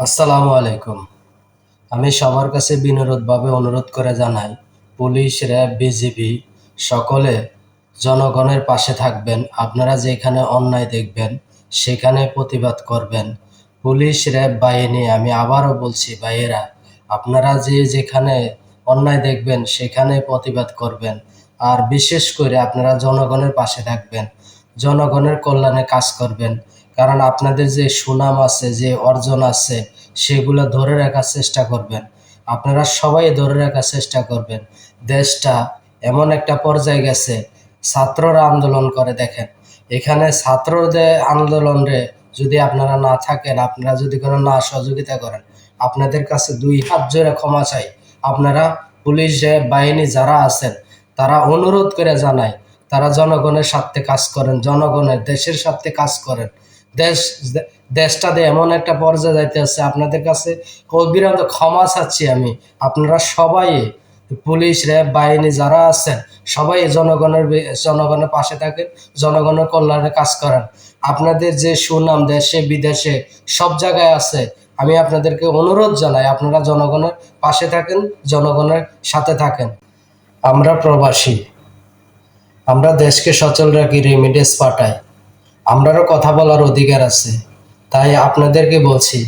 আসসালামু আলাইকুম। আমি সবার কাছে বিনোদভাবে অনুরোধ করে জানাই, পুলিশ, র্যাব, বিজিবি সকলে জনগণের পাশে থাকবেন। আপনারা যেখানে অন্যায় দেখবেন, সেখানে প্রতিবাদ করবেন। পুলিশ, র্যাব, বাহিনী, আমি আবারও বলছি, ভাইয়েরা, আপনারা যে যেখানে অন্যায় দেখবেন, সেখানে প্রতিবাদ করবেন। আর বিশেষ করে আপনারা জনগণের পাশে থাকবেন। জনগণের কল্যাণে কাজ করবেন। কারণ আপনাদের যে সুনাম আছে, যে অর্জন আছে, সেগুলো ধরে রাখার চেষ্টা করবেন। আপনারা সবাই ধরে রাখার চেষ্টা করবেন। দেশটা এমন একটা পর্যায়ে গেছে, ছাত্ররা আন্দোলন করে দেখেন। এখানে ছাত্রদের আন্দোলনে যদি আপনারা না থাকেন, আপনারা যদি কোনো না সহযোগিতা করেন, আপনাদের কাছে দুই হাত জোরে ক্ষমা চাই। আপনারা পুলিশ বাহিনী যারা আছেন, তারা অনুরোধ করে জানায় তারা জনগণের স্বার্থে কাজ করেন, জনগণের দেশের স্বার্থে কাজ করেন। দেশ দেশটাতে এমন একটা পর্যায়ে যাইতে আছে, আপনাদের কাছে অবিরাম ক্ষমা চাচ্ছি আমি। আপনারা সবাই পুলিশ, র্যাব, বাহিনী যারা আছেন, সবাই জনগণের জনগণের পাশে থাকেন, জনগণের কল্যাণে কাজ করেন। আপনাদের যে সুনাম দেশে, বিদেশে সব জায়গায় আছে, আমি আপনাদেরকে অনুরোধ জানাই, আপনারা জনগণের পাশে থাকেন, জনগণের সাথে থাকেন। আমরা প্রবাসী, আমরা দেশকে সচল রাখি রেমিডেন্স পাঠাই। আমরারও কথা বলার অধিকার আছে। তাই আপনাদেরকে বলছি,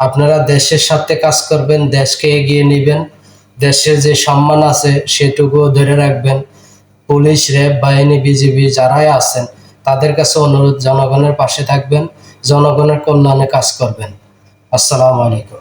আপনারা দেশের সাথে কাজ করবেন, দেশকে এগিয়ে নেবেন, দেশের যে সম্মান আছে সেটুকুও ধরে রাখবেন। পুলিশ, র্যাব, বাহিনী, বিজিবি যারাই আছেন, তাদের কাছে অনুরোধ, জনগণের পাশে থাকবেন, জনগণের কল্যাণে কাজ করবেন। আসসালামু আলাইকুম।